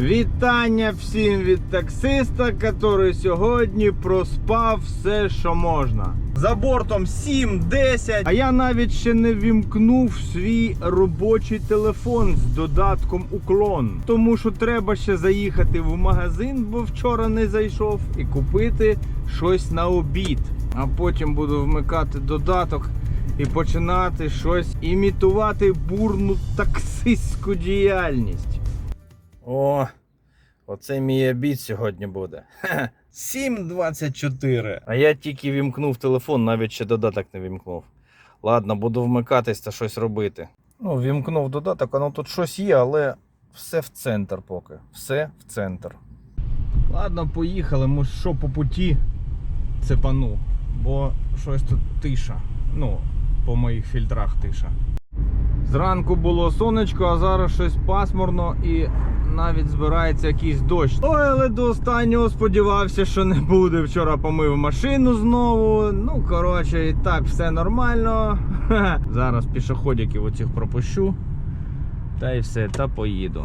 Вітання всім від таксиста, який сьогодні проспав все, що можна. За бортом 7-10, а я навіть ще не вімкнув свій робочий телефон з додатком уклон. Тому що треба ще заїхати в магазин, бо вчора не зайшов, і купити щось на обід. А потім буду вмикати додаток і починати щось імітувати бурну таксистську діяльність. О, оце мій обід сьогодні буде. 7.24. А я тільки вімкнув телефон, навіть ще додаток не вімкнув. Ладно, буду вмикатись та щось робити. Ну, вімкнув додаток, воно тут щось є, але все в центр поки. Все в центр. Ладно, поїхали, ми що по путі цепану, бо щось тут тиша. Ну, по моїх фільтрах тиша. Зранку було сонечко, а зараз щось пасмурно і навіть збирається якийсь дощ. Ой, але до останнього сподівався, що не буде. Вчора помив машину знову. Ну, коротше, і так, все нормально. Зараз пішоходиків оцих пропущу. Та й все, та поїду.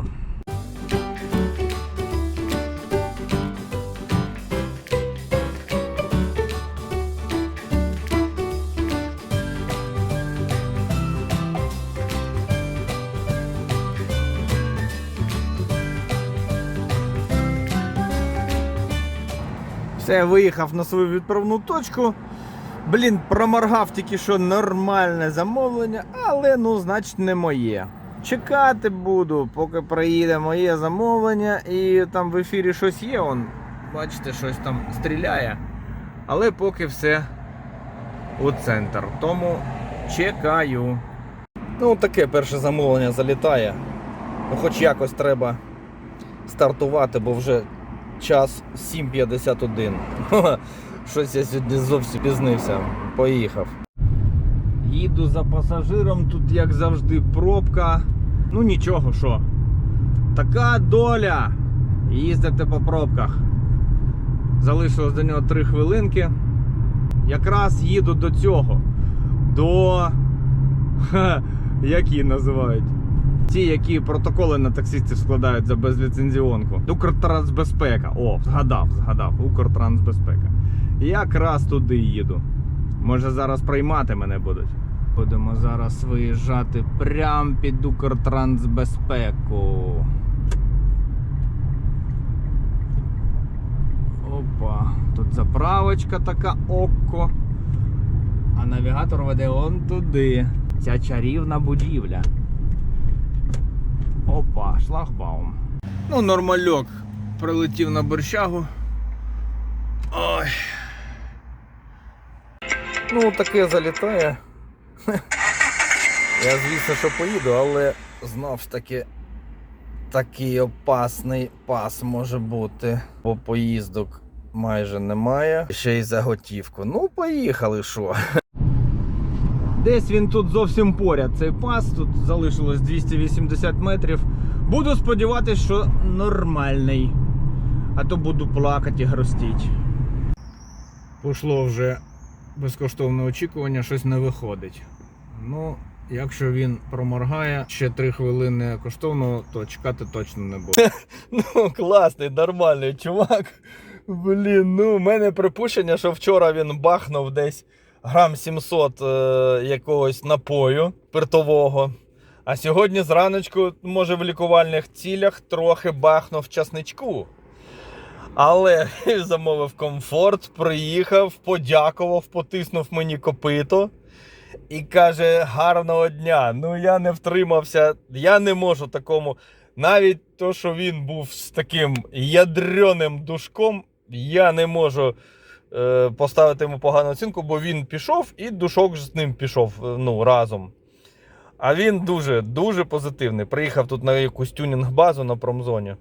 Все, виїхав на свою відправну точку. Блін, проморгав тільки що нормальне замовлення, але ну, значить, не моє. Чекати буду, поки приїде моє замовлення, і там в ефірі щось є, он, бачите, щось там стріляє. Але поки все у центр. Тому чекаю. Ну, таке перше замовлення залітає. Ну, хоч якось треба стартувати, бо вже час 7.51. Щось я сьогодні зовсім пізнився. Поїхав. Їду за пасажиром, тут як завжди пробка. Ну нічого, що. Така доля. Їздити по пробках. Залишилось до нього 3 хвилинки. Якраз їду до цього. До. Ха, які називають? Ті, які протоколи на таксистів складають за безліцензіонку. Укртрансбезпека. О, згадав, згадав. Укртрансбезпека. Якраз туди їду. Може зараз приймати мене будуть. Будемо зараз виїжджати прямо під Укртрансбезпеку. Опа, тут заправочка така око. А навігатор веде он туди. Ця чарівна будівля. Опа, шлагбаум. Ну, нормальок. Прилетів на борщагу. Ой. Ну, таке залітає. Я, звісно, що поїду, але знов ж таки такий опасний пас може бути. Бо поїздок майже немає. Ще й заготівку. Ну, поїхали що. Десь він тут зовсім поряд. Цей пас, тут залишилось 280 метрів. Буду сподіватися, що нормальний. А то буду плакати і грустіть. Пішло вже безкоштовне очікування, щось не виходить. Ну, якщо він проморгає ще 3 хвилини коштовного, то чекати точно не буде. ну, класний, нормальний чувак. Блін, ну, у мене припущення, що вчора він бахнув десь грам 700 е, якогось напою спиртового. А сьогодні зраночку, може, в лікувальних цілях трохи бахнув часничку. Але замовив комфорт, приїхав, подякував, потиснув мені копито і каже: гарного дня. Ну я не втримався, я не можу такому. Навіть то, що він був з таким ядреним душком, я не можу поставити йому погану оцінку, бо він пішов і душок з ним пішов е, ну, разом. А він дуже дуже позитивний. Приїхав тут на якусь тюнінг-базу на промзоні.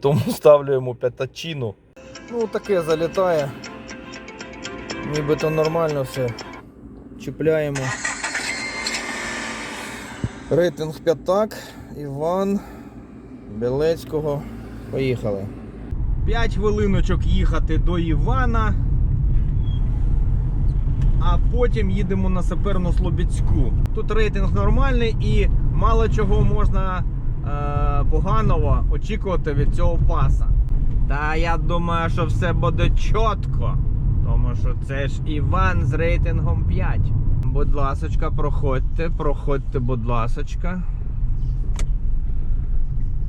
Тому ставлю йому п'ятачину. Ну, таке залітає. Нібито нормально все. Чіпляємо. Рейтинг п'ятак. Іван Білецького. Поїхали. 5 хвилиночок їхати до Івана. А потім їдемо на саперну Слобідську. Тут рейтинг нормальний і мало чого можна е, поганого очікувати від цього паса. Та я думаю, що все буде чітко. Тому що це ж Іван з рейтингом 5. Будь ласочка, проходьте, проходьте, будь ласочка.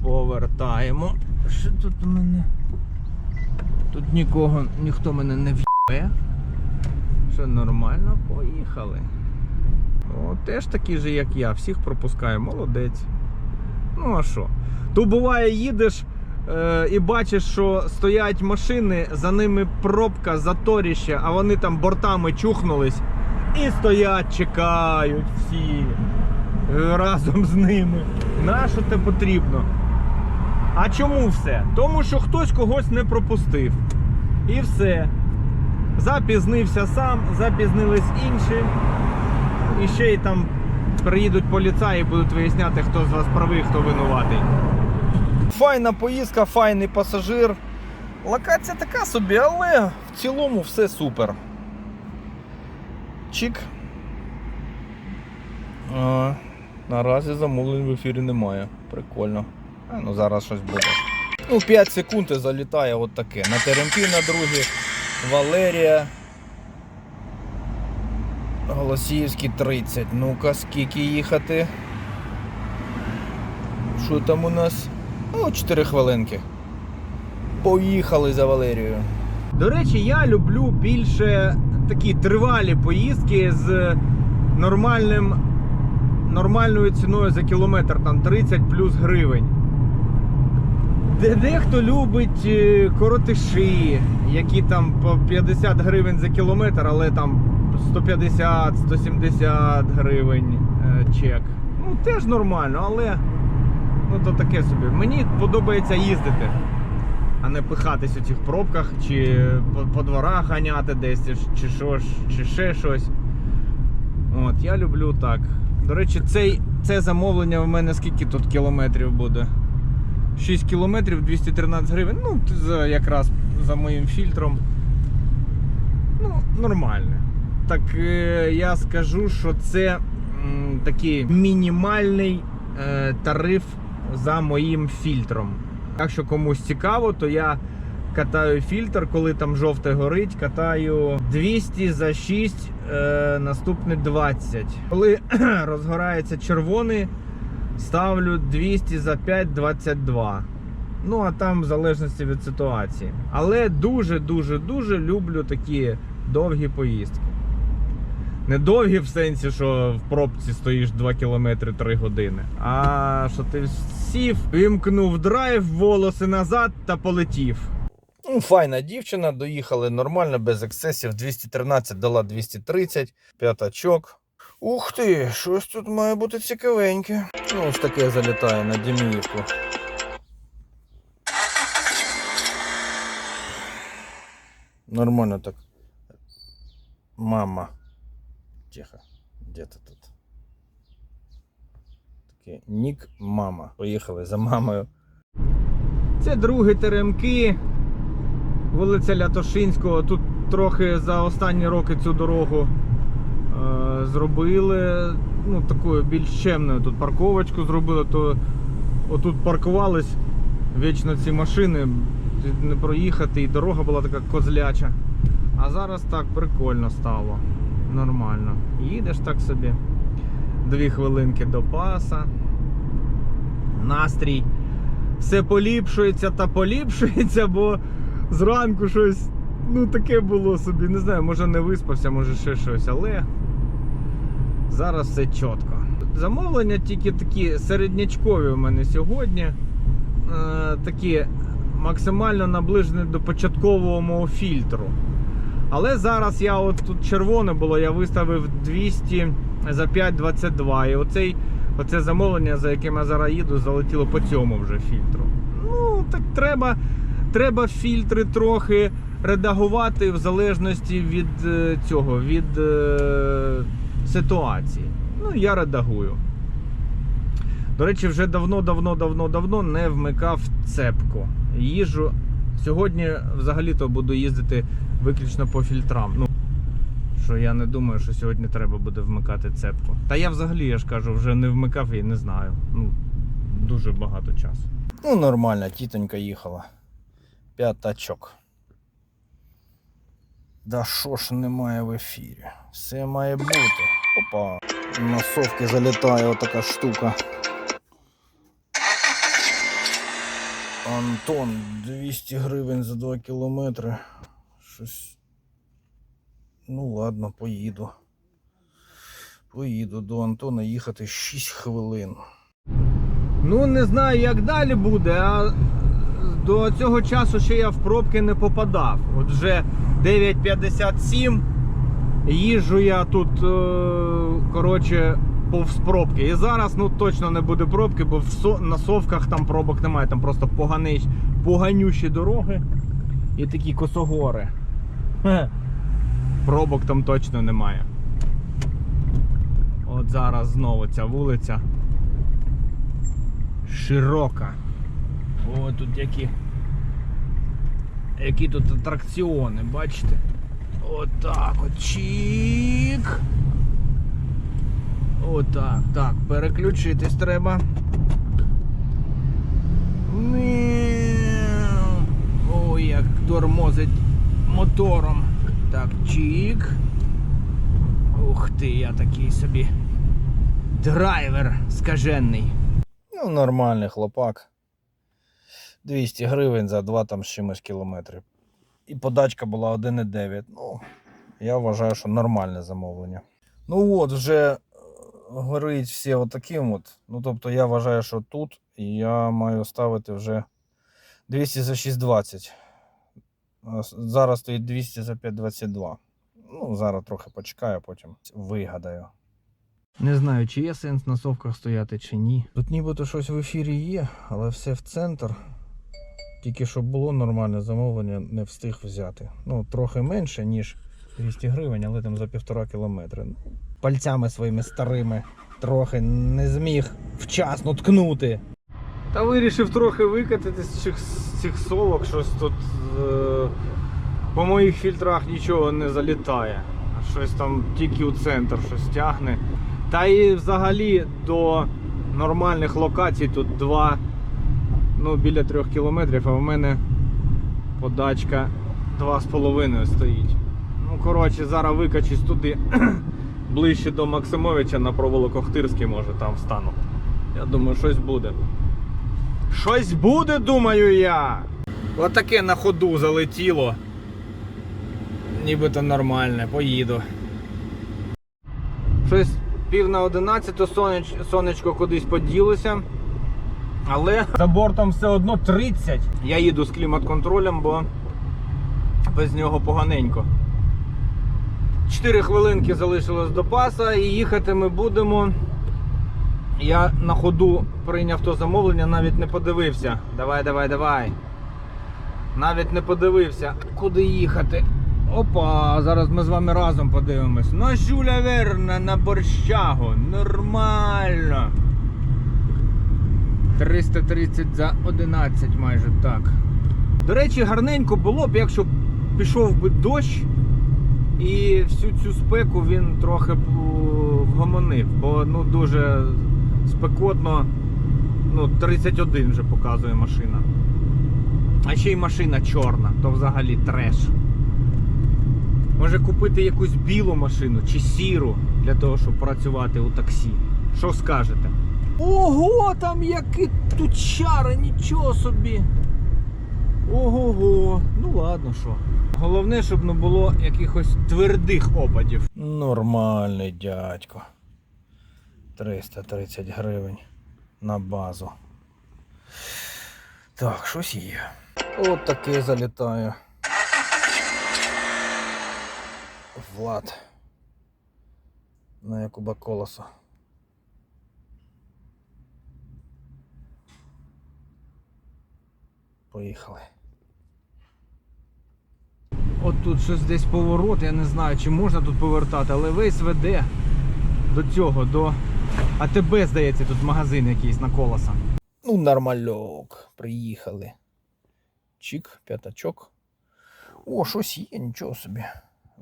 Повертаємо. Що тут у мене? Тут нікого, ніхто мене не в'є. Що нормально, поїхали. О, теж такі же, як я, всіх пропускаю, молодець. Ну а що? То буває, їдеш е, і бачиш, що стоять машини, за ними пробка, заторіще, а вони там бортами чухнулись і стоять, чекають всі е, разом з ними. Нащо це потрібно? А чому все? Тому що хтось когось не пропустив. І все. Запізнився сам, запізнились інші. І ще й там приїдуть поліцаї і будуть виясняти, хто з вас правий, хто винуватий. Файна поїздка, файний пасажир. Локація така собі, але в цілому все супер. Чик. А, наразі замовлень в ефірі немає. Прикольно. А, ну зараз щось буде. Ну, 5 секунд і залітає от таке. На Теремпі на другій, Валерія. Голосіївський 30. Ну-ка, скільки їхати? Що там у нас? О, 4 хвилинки. Поїхали за Валерією. До речі, я люблю більше такі тривалі поїздки з нормальним, нормальною ціною за кілометр, там 30 плюс гривень. Де дехто любить е, коротиші, які там по 50 гривень за кілометр, але там 150-170 гривень е, чек. Ну, теж нормально, але ну то таке собі. Мені подобається їздити, а не пихатись у цих пробках, чи по, по дворах ганяти десь, чи, що чи ще щось. От, я люблю так. До речі, цей, це замовлення в мене скільки тут кілометрів буде? 6 кілометрів 213 гривень. Ну, за, якраз за моїм фільтром. Ну, нормально. Так е, я скажу, що це м, такий мінімальний е, тариф за моїм фільтром. Якщо комусь цікаво, то я катаю фільтр, коли там жовте горить, катаю 200 за 6, е, наступне 20. Коли розгорається червоний, ставлю 200 за 5, 22. Ну, а там в залежності від ситуації. Але дуже-дуже дуже люблю такі довгі поїздки. Не довгі в сенсі, що в пробці стоїш 2 кілометри 3 години. А що ти сів, вимкнув драйв, волоси назад та полетів. Ну, файна дівчина, доїхали нормально, без ексцесів. 213 дала 230, п'ятачок. Ух ти, щось тут має бути цікавеньке. Ну, ось таке залітає на Діміївку. Нормально так. Мама. Тихо. Где ты тут? Такий нік мама. Поїхали за мамою. Це другі теремки. Вулиця Лятошинського. Тут трохи за останні роки цю дорогу зробили. Ну, такою більш чемною тут парковочку зробили, то отут паркувались вічно ці машини, не проїхати, і дорога була така козляча. А зараз так прикольно стало. Нормально. Їдеш так собі. Дві хвилинки до паса. Настрій. Все поліпшується та поліпшується, бо зранку щось ну таке було собі. Не знаю, може не виспався, може ще щось, але зараз все чітко. Замовлення тільки такі середнячкові у мене сьогодні. Е, такі максимально наближені до початкового мого фільтру. Але зараз я от тут червоне було, я виставив 200 за 5,22. І оцей, оце замовлення, за яким я зараз їду, залетіло по цьому вже фільтру. Ну, так треба, треба фільтри трохи редагувати в залежності від е, цього, від е, ситуації. Ну, я редагую. До речі, вже давно-давно-давно-давно не вмикав цепку. Їжу. Сьогодні взагалі-то буду їздити виключно по фільтрам. Ну, що я не думаю, що сьогодні треба буде вмикати цепку. Та я взагалі, я ж кажу, вже не вмикав і не знаю. Ну, дуже багато часу. Ну, нормально, тітонька їхала. П'ятачок. Да що ж немає в ефірі? Все має бути. Опа. На совки залітає отака штука. Антон, 200 гривень за 2 кілометри. Щось. Ну ладно, поїду. Поїду до Антона їхати 6 хвилин. Ну, не знаю, як далі буде, а до цього часу ще я в пробки не попадав. От вже 9.57. Їжджу я тут, е, коротше, повз пробки. І зараз ну точно не буде пробки, бо на совках там пробок немає, там просто поганич, поганющі дороги і такі косогори. Пробок там точно немає. От зараз знову ця вулиця широка. О, тут які. Які тут атракціони, бачите? Отак от чік. Отак, так, переключитись треба. Ой, як тормозить мотором. Так, чік. Ух ти, я такий собі. Драйвер скажений. Ну, нормальний хлопак. 200 гривень за 2 там з чимось кілометри. І подачка була 1,9. Ну, я вважаю, що нормальне замовлення. Ну от, вже е, горить все отаким от. Ну, тобто я вважаю, що тут я маю ставити вже 200 за 6,20. Зараз стоїть 200 за 5,22. Ну, зараз трохи почекаю, потім вигадаю. Не знаю, чи є сенс на совках стояти, чи ні. Тут нібито щось в ефірі є, але все в центр. Тільки щоб було нормальне замовлення, не встиг взяти. Ну, трохи менше, ніж 200 гривень, але там за півтора кілометри. Ну, Пальцями своїми старими трохи не зміг вчасно ткнути. Та вирішив трохи викатити з цих, з цих совок, щось тут е, по моїх фільтрах нічого не залітає. Щось там тільки у центр щось тягне. Та і взагалі до нормальних локацій тут 2, ну біля 3 кілометрів, а в мене подачка 2,5 стоїть. Ну, коротше, зараз викачусь туди ближче до Максимовича на провулок Охтирський, може там встану. Я думаю, щось буде. Щось буде, думаю я. Отаке на ходу залетіло. Нібито нормальне, поїду. Щось пів на одинадцяту сонеч... сонечко кудись поділося. Але за бортом все одно 30. Я їду з клімат-контролем, бо без нього поганенько. 4 хвилинки залишилось до паса і їхати ми будемо. Я на ходу прийняв то замовлення, навіть не подивився. Давай, давай, давай. Навіть не подивився, куди їхати. Опа, зараз ми з вами разом подивимось. На Жюля Верна, на борщагу. Нормально. 330 за 11 майже так. До речі, гарненько було б, якщо пішов би дощ, і всю цю спеку він трохи б вгомонив, бо ну дуже спекотно. Ну, 31 вже показує машина. А ще й машина чорна, то взагалі треш. Може купити якусь білу машину чи сіру для того, щоб працювати у таксі. Що скажете? Ого, там які тут чари, нічого собі. Ого-го. Ну ладно що. Головне, щоб не було якихось твердих опадів. Нормальний дядько. 330 гривень на базу. Так, щось є. От таке залітає. Влад. На Якуба колесо. Поїхали. От тут щось десь поворот, я не знаю, чи можна тут повертати, але весь веде до цього, до АТБ, здається, тут магазин якийсь на колеса. Ну, нормальок. Приїхали. Чик, п'ятачок. О, щось є, нічого собі.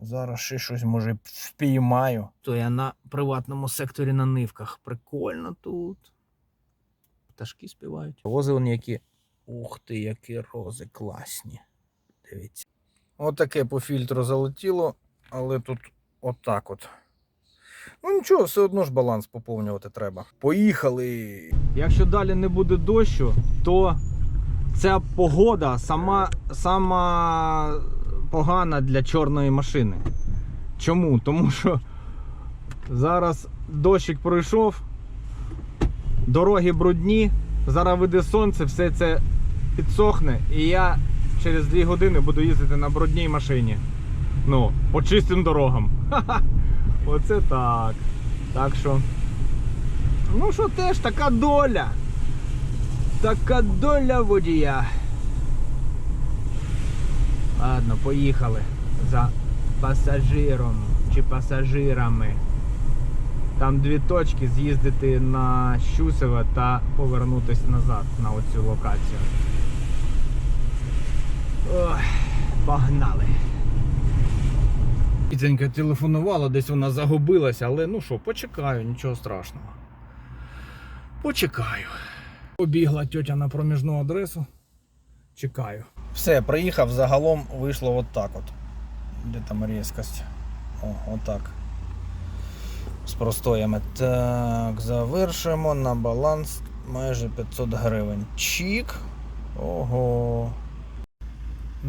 Зараз ще щось може впіймаю. То я на приватному секторі на нивках. Прикольно тут. пташки співають. Вони які. Ух ти, які рози класні. Дивіться. Отаке по фільтру залетіло, але тут отак от. Ну нічого, все одно ж баланс поповнювати треба. Поїхали! Якщо далі не буде дощу, то ця погода сама, сама погана для чорної машини. Чому? Тому що зараз дощик пройшов, дороги брудні, зараз вийде сонце, все це підсохне, і я через 2 години буду їздити на брудній машині. Ну, по чистим дорогам. Ха-ха. Оце так. Так що. Ну що теж така доля. Така доля водія. Ладно, поїхали за пасажиром чи пасажирами. Там дві точки з'їздити на Щусеве та повернутися назад на оцю локацію. Ой, погнали. Піценька телефонувала, десь вона загубилася, але ну що, почекаю, нічого страшного. Почекаю. Побігла тьотя на проміжну адресу. Чекаю. Все, приїхав, загалом вийшло от так от. Де там різкость? О, отак. З простоями. Так, завершимо на баланс майже 500 гривень. Чік. Ого.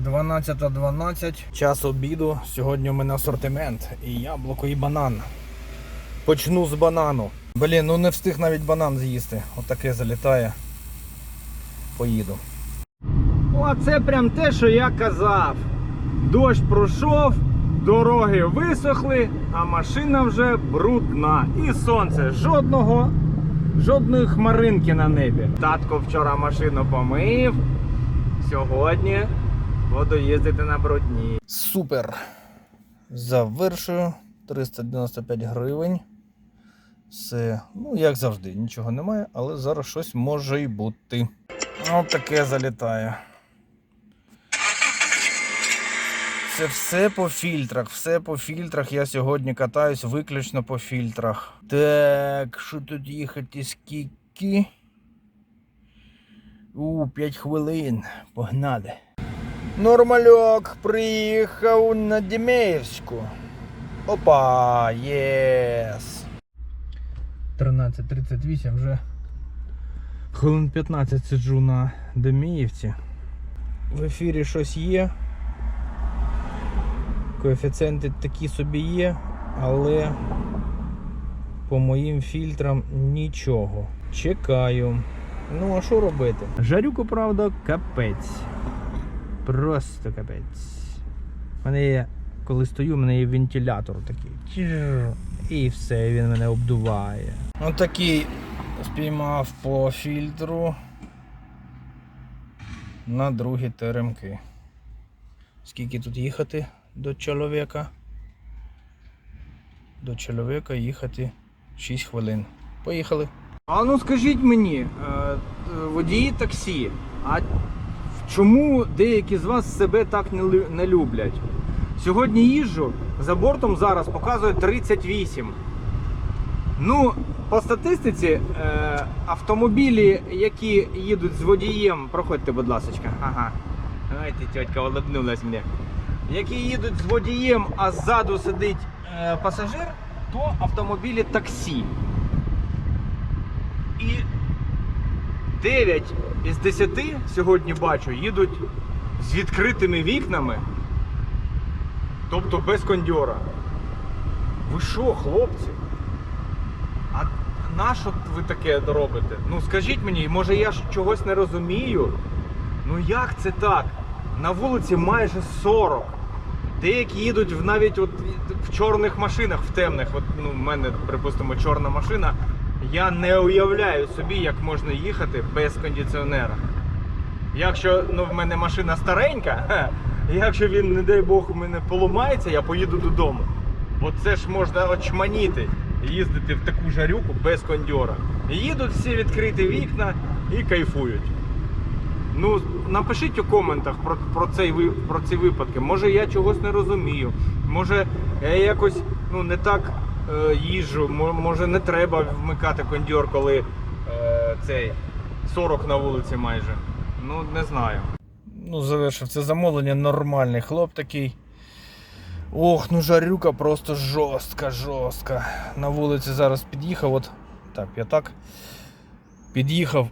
12.12. 12. Час обіду. Сьогодні у мене асортимент. І яблуко, і банан. Почну з банану. Блін, ну не встиг навіть банан з'їсти. Отаке залітає. Поїду. О, це прям те, що я казав. Дощ пройшов, дороги висохли, а машина вже брудна. І сонце жодного, жодної хмаринки на небі. Татко вчора машину помив. Сьогодні буду їздити на брудній. Супер. Завершую. 395 гривень. Все. Ну, як завжди, нічого немає, але зараз щось може й бути. От таке залітає. Це все по фільтрах, все по фільтрах. Я сьогодні катаюсь виключно по фільтрах. Так, що тут їхати скільки? У, 5 хвилин. Погнали. Нормальок приїхав на Дімеївську. Опа, єс. 13.38 вже хвилин 15 сиджу на Деміївці. В ефірі щось є. Коефіцієнти такі собі є, але по моїм фільтрам нічого. Чекаю. Ну, а що робити? Жарюку, правда, капець. Просто капець. У мене є, коли стою, у мене є вентилятор такий. І все, він мене обдуває. Отакий спіймав по фільтру на другі теремки. Скільки тут їхати до чоловіка? До чоловіка їхати 6 хвилин. Поїхали. А ну скажіть мені, е, водії таксі, а чому деякі з вас себе так не, люблять? Сьогодні їжджу, за бортом зараз показує 38. Ну, по статистиці, е, автомобілі, які їдуть з водієм, проходьте, будь ласка. Ага. Ай, ти тітка улыбнулась мені. Які їдуть з водієм, а ззаду сидить е, пасажир, то автомобілі таксі. І 9 із 10 сьогодні бачу їдуть з відкритими вікнами, тобто без кондьора. Ви що, хлопці? А на що ви таке робите? Ну скажіть мені, може я ж чогось не розумію? Ну як це так? На вулиці майже 40. Деякі їдуть в навіть от в чорних машинах, в темних. От, ну, в мене, припустимо, чорна машина. Я не уявляю собі, як можна їхати без кондиціонера. Якщо ну, в мене машина старенька, якщо він, не дай Бог, у мене поламається, я поїду додому. Бо це ж можна очманіти, їздити в таку жарюку без кондьора. Їдуть всі відкриті вікна і кайфують. Ну, напишіть у коментах про, про, цей, про ці випадки. Може я чогось не розумію. Може я якось ну, не так е, мо- може не треба вмикати кондьор, коли е, цей 40 на вулиці майже. Ну, не знаю. Ну, завершив це замовлення, нормальний хлоп такий. Ох, ну жарюка просто жорстка, жорстка. На вулиці зараз під'їхав, от так, я так. Під'їхав,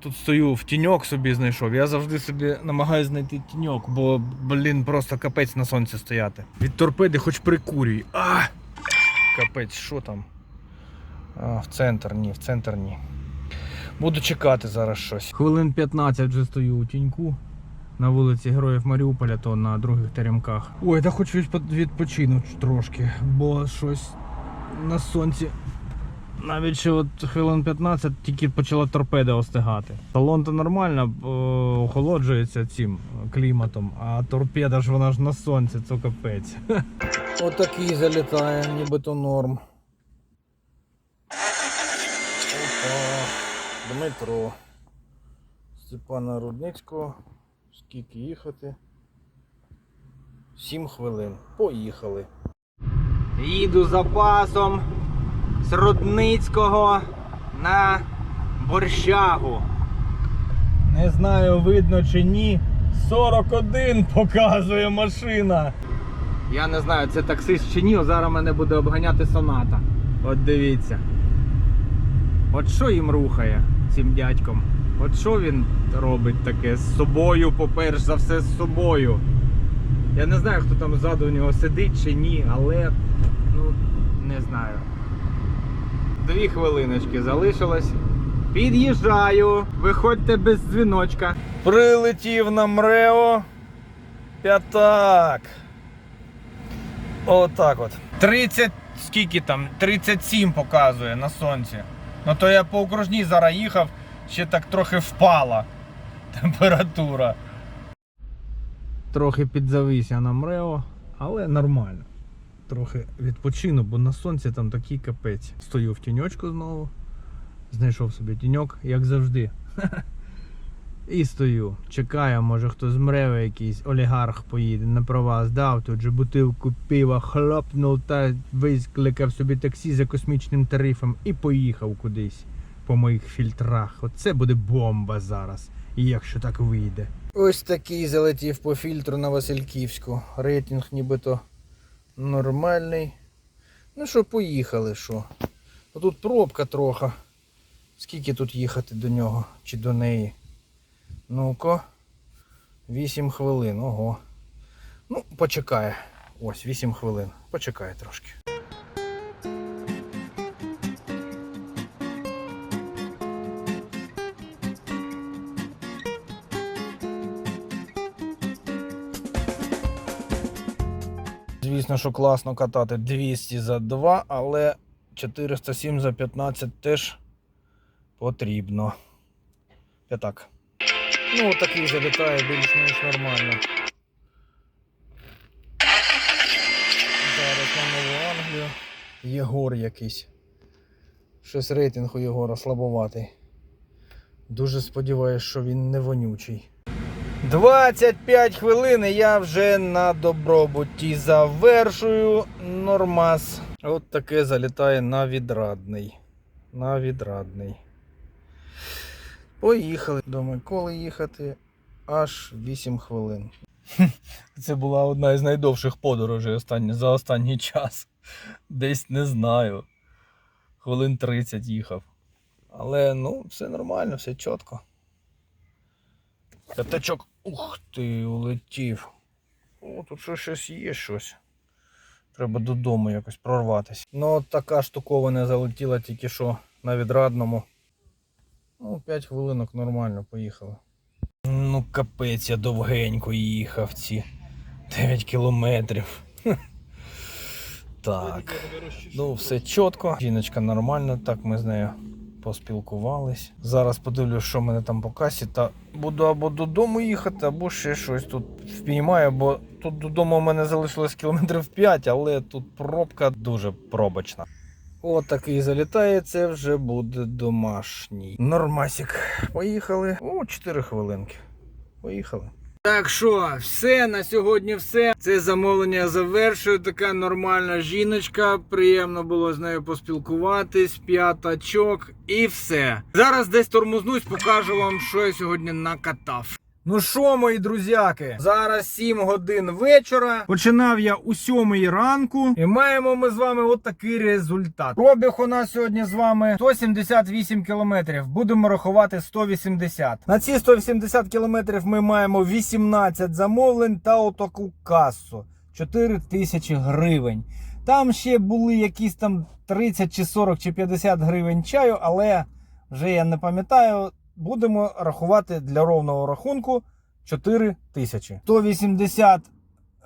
тут стою в тіньок собі знайшов. Я завжди собі намагаюся знайти тіньок, бо, блін, просто капець на сонці стояти. Від торпеди хоч прикурюй. А! Капець, що там? А, в центр, ні, в центр ні. Буду чекати зараз щось. Хвилин 15 вже стою у тіньку. На вулиці Героїв Маріуполя, то на других теремках. Ой, та хочу відпо- відпочину трошки, бо щось на сонці. Навіть ще от хвилин 15 тільки почала торпеда остигати. Салон то нормально охолоджується цим кліматом, а торпеда ж вона ж на сонці, це капець. Отакий залітає, нібито норм. Опа. Дмитро. Степана Рудницького. Скільки їхати? Сім хвилин. Поїхали. Їду за пасом з Рудницького на борщагу. Не знаю, видно чи ні. 41 показує машина. Я не знаю, це таксист чи ні, а зараз мене буде обганяти соната. От дивіться. От що їм рухає цим дядьком? От що він робить таке з собою, по-перше за все з собою. Я не знаю, хто там ззаду у нього сидить чи ні, але ну не знаю. Дві хвилиночки залишилось. Під'їжджаю, виходьте без дзвіночка. Прилетів на Мрео. П'ятак. Отак от. 30, скільки там? 37 показує на сонці. Ну то я по окружній зараз їхав, ще так трохи впала температура. Трохи підзавися на мрео, але нормально. Трохи відпочину, бо на сонці там такий капець. Стою в тіньочку знову. Знайшов собі тіньок, як завжди. І стою. Чекаю, може хто з мреви якийсь олігарх поїде на права здав, тут же бутилку пива хлопнув та викликав собі таксі за космічним тарифом і поїхав кудись по моїх фільтрах. Оце буде бомба зараз. Якщо так вийде. Ось такий залетів по фільтру на Васильківську. Рейтинг нібито нормальний. Ну що, поїхали, що. Ну, Тут пробка трохи. Скільки тут їхати до нього чи до неї? Ну-ка. 8 хвилин, ого. Ну, почекає. Ось, 8 хвилин. Почекає трошки. Звісно, що класно катати 200 за 2, але 407 за 15 теж потрібно. П'ятак. Ну, такий залітає більш-менш нормально. Зараз на Нову Англію. Єгор якийсь. Щось рейтинг у Єгора слабоватий. Дуже сподіваюся, що він не вонючий. 25 хвилин і я вже на добробуті завершую нормас. От таке залітає на відрадний. На відрадний. Поїхали до Миколи їхати аж 8 хвилин. Це була одна із найдовших подорожей останні, за останній час. Десь не знаю. Хвилин 30 їхав. Але ну, все нормально, все чітко. П'ятачок, ух ти, улетів. О, тут що щось є щось. Треба додому якось прорватися. Ну, от така штуковина залетіла тільки що на відрадному. Ну, 5 хвилинок нормально поїхали. Ну, капець, я довгенько їхав ці 9 кілометрів. Так. Ну, все чітко. Жіночка нормально, так ми з нею поспілкувались. Зараз подивлюсь, що в мене там по касі, та буду або додому їхати, або ще щось тут впіймаю, бо тут додому у мене залишилось кілометрів 5, але тут пробка дуже пробочна. От такий залітає, це вже буде домашній. Нормасік. Поїхали. О, 4 хвилинки. Поїхали. Так що, все на сьогодні все. Це замовлення завершую. Така нормальна жіночка. Приємно було з нею поспілкуватись, п'ятачок і все. Зараз десь тормознусь, покажу вам, що я сьогодні накатав. Ну що, мої друзяки, зараз 7 годин вечора. Починав я у 7 ранку, і маємо ми з вами от результат. Пробіг у нас сьогодні з вами 178 кілометрів. Будемо рахувати 180. На ці 180 кілометрів ми маємо 18 замовлень та отаку касу 4 тисячі гривень. Там ще були якісь там 30 чи 40 чи 50 гривень чаю, але вже я не пам'ятаю. Будемо рахувати для ровного рахунку 4 тисячі. 180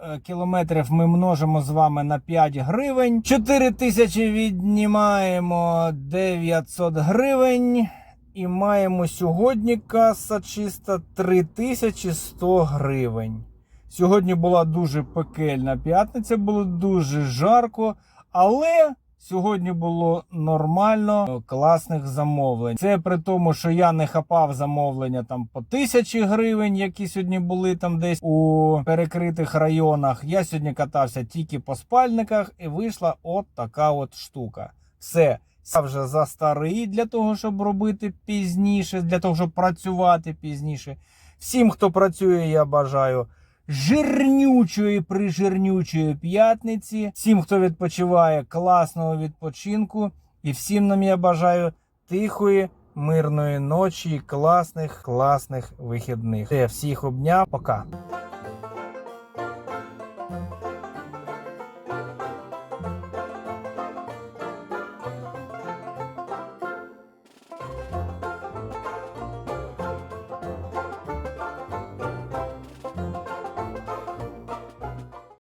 е, кілометрів ми множимо з вами на 5 гривень. 4 тисячі віднімаємо 900 гривень. І маємо сьогодні каса чиста 3100 гривень. Сьогодні була дуже пекельна п'ятниця, було дуже жарко, але сьогодні було нормально класних замовлень. Це при тому, що я не хапав замовлення там по тисячі гривень, які сьогодні були там десь у перекритих районах. Я сьогодні катався тільки по спальниках, і вийшла от така от штука. Все. Я вже за старий для того, щоб робити пізніше, для того, щоб працювати пізніше. Всім, хто працює, я бажаю жирнючої прижирнючої п'ятниці. Всім, хто відпочиває, класного відпочинку. І всім нам я бажаю тихої, мирної ночі, і класних, класних вихідних. Я всіх обняв. Пока.